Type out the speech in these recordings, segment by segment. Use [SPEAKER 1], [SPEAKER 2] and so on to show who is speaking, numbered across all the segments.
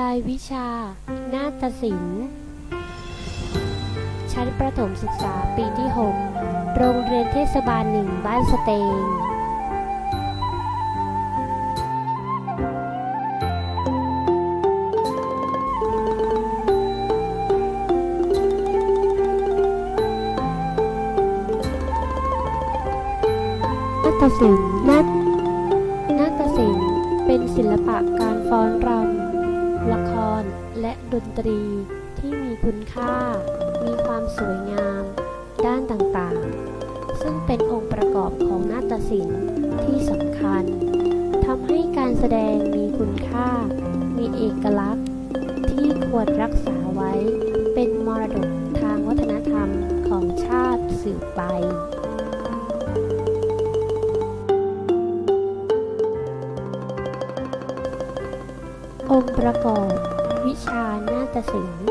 [SPEAKER 1] รายวิชา นาฏศิลป์ ชั้นประถมศึกษาปีที่ 6 โรงเรียนเทศบาลหนึ่งบ้านสเตง นาฏศิลป์นาฏนาฏศิลป์ เป็นศิลปะการฟ้อนรำ และดนตรีที่มีคุณค่า มีความสวยงาม ด้านต่างๆ ซึ่งเป็นองค์ประกอบของนาฏศิลป์ที่สำคัญทำให้การแสดงมีคุณค่า มีเอกลักษณ์ ที่ควรรักษาไว้ เป็นมรดกทางวัฒนธรรมของชาติสืบไปองค์ประกอบ วิชานาฏศิลป์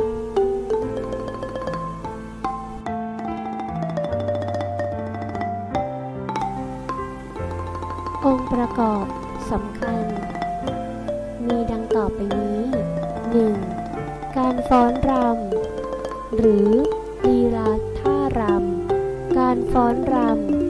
[SPEAKER 1] องค์ประกอบสำคัญ มีดังต่อไปนี้ 1. การฟ้อนรำ หรือลีลาท่ารำ การฟ้อนรำ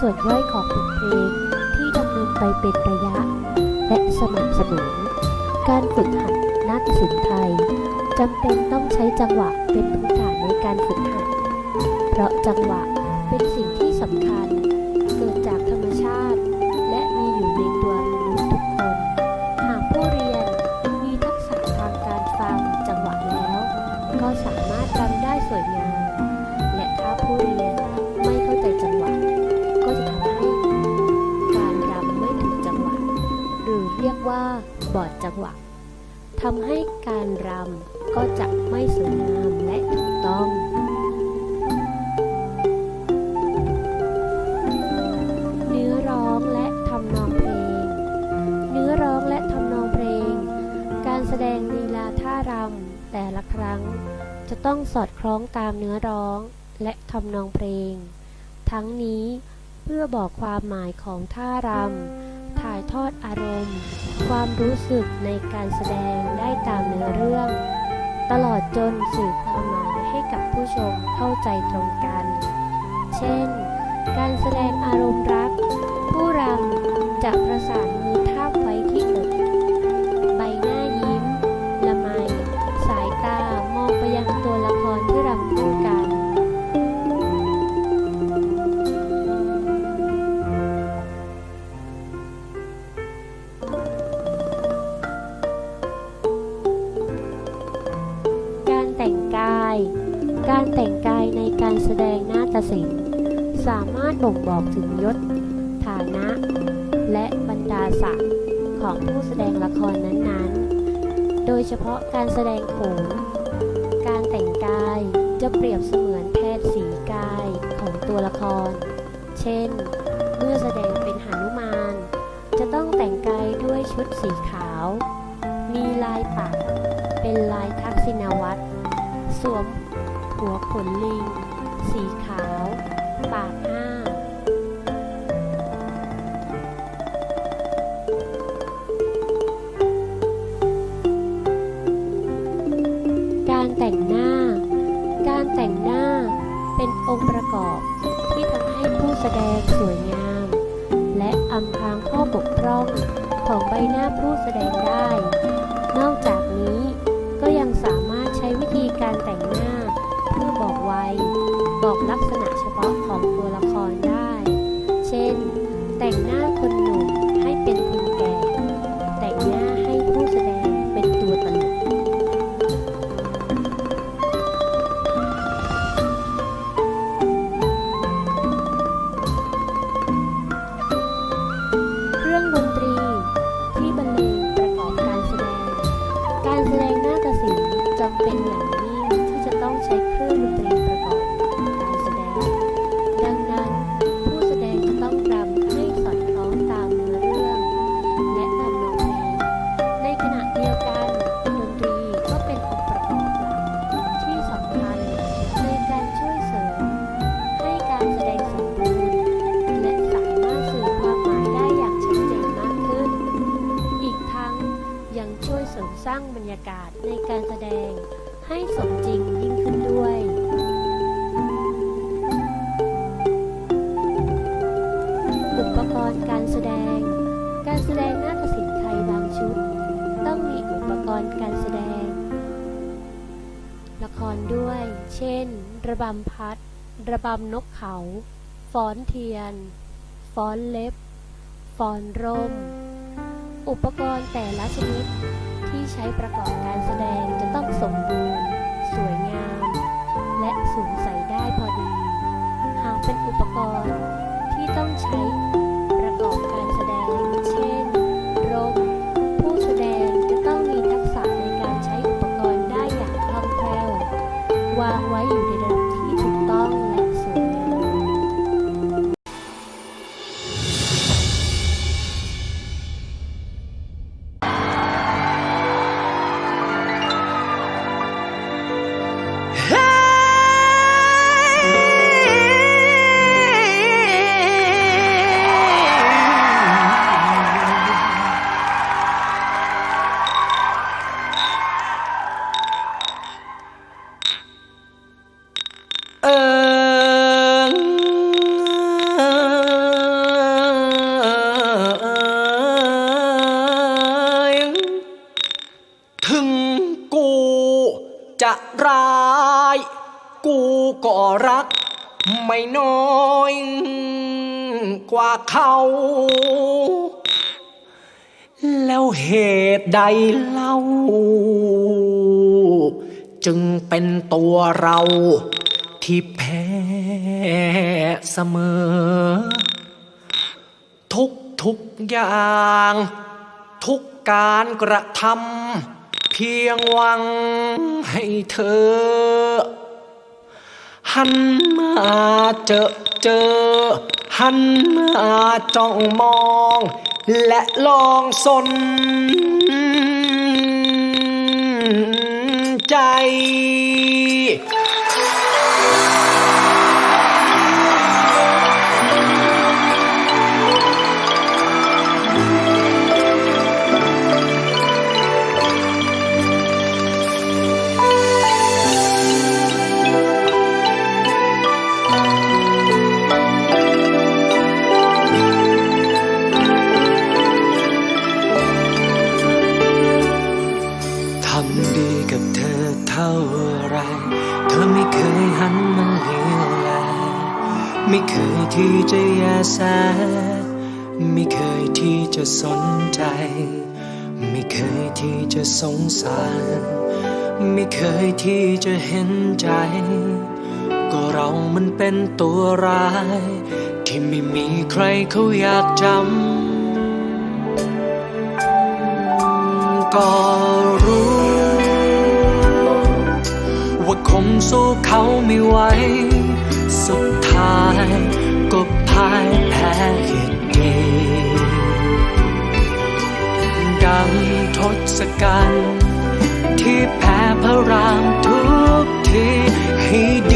[SPEAKER 1] ส่วนย่อยของบทเพลงที่ดำเนินไปเป็นระยะ และสม่ำเสมอการฝึกหัดนาฏศิลป์ไทยจำเป็นต้องใช้จังหวะเป็นพื้นฐานในการฝึกหัด เพราะจังหวะเป็นสิ่งที่สำคัญ เกิดจากธรรมชาติ และมีอยู่ในตัวมนุษย์ทุกคน หากผู้เรียนมีทักษะทางการฟังจังหวะแล้ว ก็สามารถรำได้สวยงาม บอดจังหวะทำให้การรำก็จะไม่สวยงามและถูกต้องเนื้อร้องและทำนองเพลงเนื้อร้องและทำนองเพลงการแสดงลีลาท่ารำแต่ละครั้ง จะต้องสอดคล้องตามเนื้อร้องและทำนองเพลง ทั้งนี้เพื่อบอกความหมายของท่ารำ ทอดอารมณ์ ความรู้สึกในการแสดงได้ตามเนื้อเรื่อง ตลอดจนสื่อความหมายให้กับผู้ชมเข้าใจตรงกัน เช่น การแสดงอารมณ์รัก ผู้รำจะประสานมือ เฉพาะการแสดงโขน การแต่งกายจะเปรียบเสมือนแพทย์สีกายของตัวละคร เช่น เมื่อแสดงเป็นหนุมาน จะต้องแต่งกายด้วยชุดสีขาว มีลายปัก เป็นลายทักษิณวัตร สวมหัวขนลิง สีขาว ปากห้า แต่งหน้า การแต่งหน้าเป็นองค์ประกอบที่ทำให้ผู้แสดงสวยงาม และอำพรางข้อบกพร่องของใบหน้าผู้แสดงได้ นอกจากนี้ก็ยังสามารถใช้วิธีการแต่งหน้า เพื่อบอกวัยบอกลักษณะเฉพาะของตัวละคร รด้วย เช่น ระบำพัด ระบำนกเขา ฟ้อนเทียน ฟ้อนเล็บ ฟ้อนร่ม อุปกรณ์แต่ละชนิดที่ใช้ประกอบการแสดงจะต้องสมบูรณ์ สวยงาม และสวมใส่ได้พอดี หากเป็นอุปกรณ์ที่ต้องใช้ วา ไม่
[SPEAKER 2] น้อยกว่าเขา แล้วเหตุใดเล่า จึงเป็นตัวเราที่แพ้เสมอ ทุกทุกอย่าง ทุกการกระทำเพียงหวังให้เธอ หันมาเจอเจอ หันมาจ้องมอง และลองสนใจ ท่าไร เธอไม่เคยหันมาเลี้ยวแลไม่เคยที่จะแยแส ไม่เคยที่จะสนใจ ไม่เคยที่จะสงสาร ไม่เคยที่จะเห็นใจ ก็เรามันเป็นตัวร้าย ที่ไม่มีใครเขาอยากจำก็รู้ว่ สู้เขาไม่ไหว สุดท้ายก็พ่ายแพ้เหตุดี ดังทศกัณฐ์ที่แพ้พระรามทุกทีให้ดี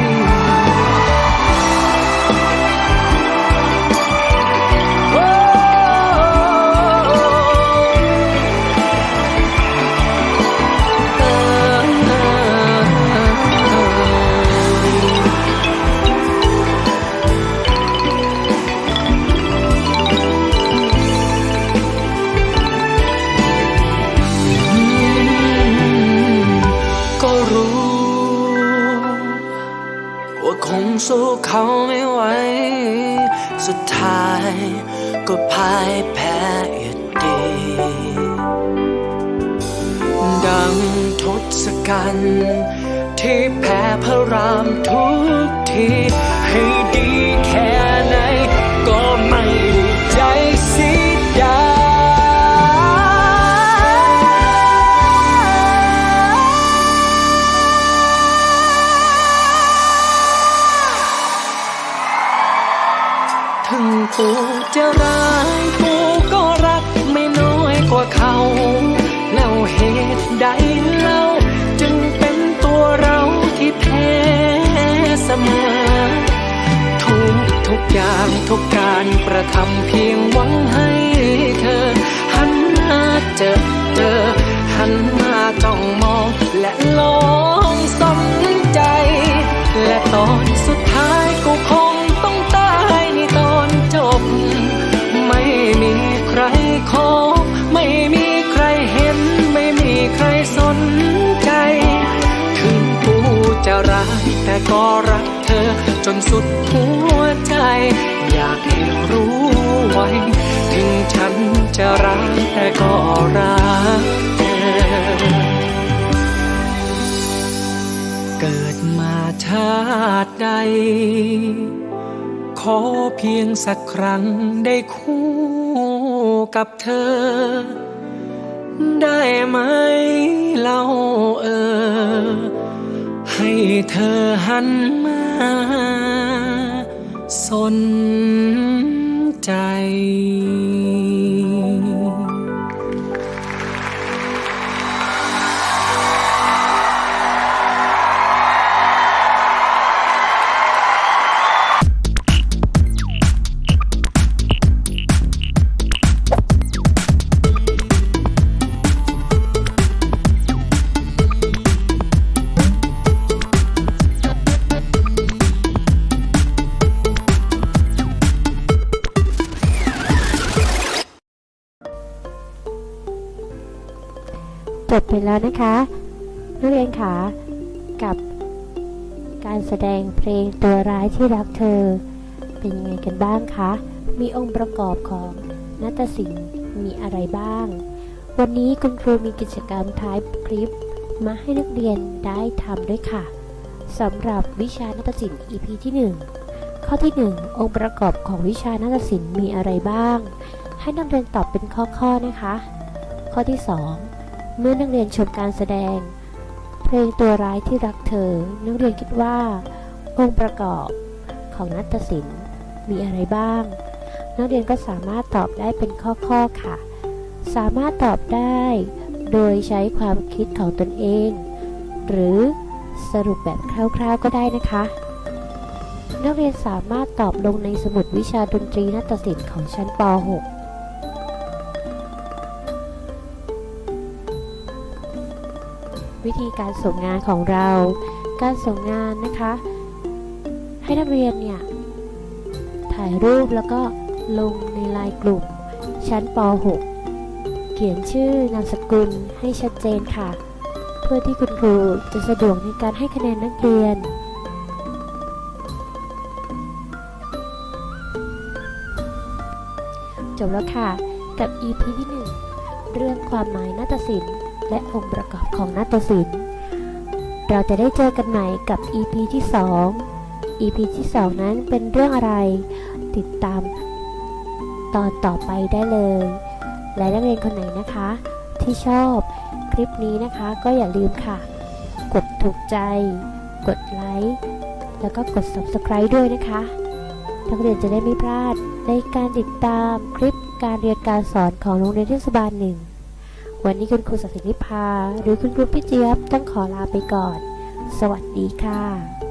[SPEAKER 2] งทศกัณฐ์ที่แพ้พระรามทุกทีให้ดีแค่ไหนก็ไม่ใจสียดาถึงกูจะร้ายกู อย่างทุกการกระทำเพียงหวังให้เธอ หันมาเจอเจอ หันมาจ้องมองและลองสนใจ และตอนสุดท้ายกูคงต้องตายในตอนจบ ไม่มีใครขอไม่มีใครเห็น ไม่มีใครสนใจ ถึงกูจะรักแต่ก็รัก อ จนสุดหัวใจ อยากให้รู้ไว้ ถึงฉันจะรักแต่ก็รักเธอเกิดมาชาติใด ขอเพียงสักครั้งได้คู่กับเธอ ได้ไหมเล่าเออ ให้เธอหันมา สนใจ
[SPEAKER 1] จบไปแล้วนะคะ นักเรียนคะกับการแสดงเพลงตัวร้ายที่รักเธอ เป็นยังไงกันบ้างคะ มีองค์ประกอบของนาฏศิลป์มีอะไรบ้าง วันนี้คุณครูมีกิจกรรมท้ายคลิป มาให้นักเรียนได้ทำด้วยค่ะสำหรับวิชานาฏศิลป์ EP ที่ 1 ข้อที่ 1 องค์ประกอบของวิชานาฏศิลป์มีอะไรบ้าง ให้นักเรียนตอบเป็นข้อๆนะคะ ข้อที่ 2 เมื่อนักเรียนชมการแสดง เพลงตัวร้ายที่รักเธอ นักเรียนคิดว่า องค์ประกอบของนัตศิลป์มีอะไรบ้าง นักเรียนก็สามารถตอบได้เป็นข้อๆค่ะ สามารถตอบได้ โดยใช้ความคิดของตนเอง หรือสรุปแบบคร่าวๆก็ได้นะคะ นักเรียนสามารถตอบลงในสมุดวิชาดนตรีนาฏศิลป์ของชั้นป .6 วิธีการส่งงานของเรา การส่งงานนะคะ ให้นักเรียนเนี่ย ถ่ายรูปแล้วก็ลงในไลน์กลุ่ม ชั้นป .6 เขียนชื่อนามสกุลให้ชัดเจนค่ะ เพื่อที่คุณครูจะสะดวกในการให้คะแนนนักเรียนจบแล้วค่ะ กับ EP ที่ 1 เรื่องความหมายนาฏศิลป์ และองค์ประกอบของนาฏศิลป์ เราจะได้เจอกันใหม่กับ EP ที่ 2 EP ที่ 2 นั้นเป็นเรื่องอะไร ติดตามตอนต่อไปได้เลย และนักเรียนคนไหนนะคะ ที่ชอบคลิปนี้นะคะก็อย่าลืมค่ะ กดถูกใจ กดไลค์แล้วก็กด subscribe ด้วยนะคะนักเรียนจะได้ไม่พลาดในการติดตามคลิปการเรียนการสอนของโรงเรียนเทศบาลหนึ่ง วันนี้คุณครูสักดิ์นิพา หรือคุณครูพี่เจี๊ยบต้องขอลาไปก่อน สวัสดีค่ะ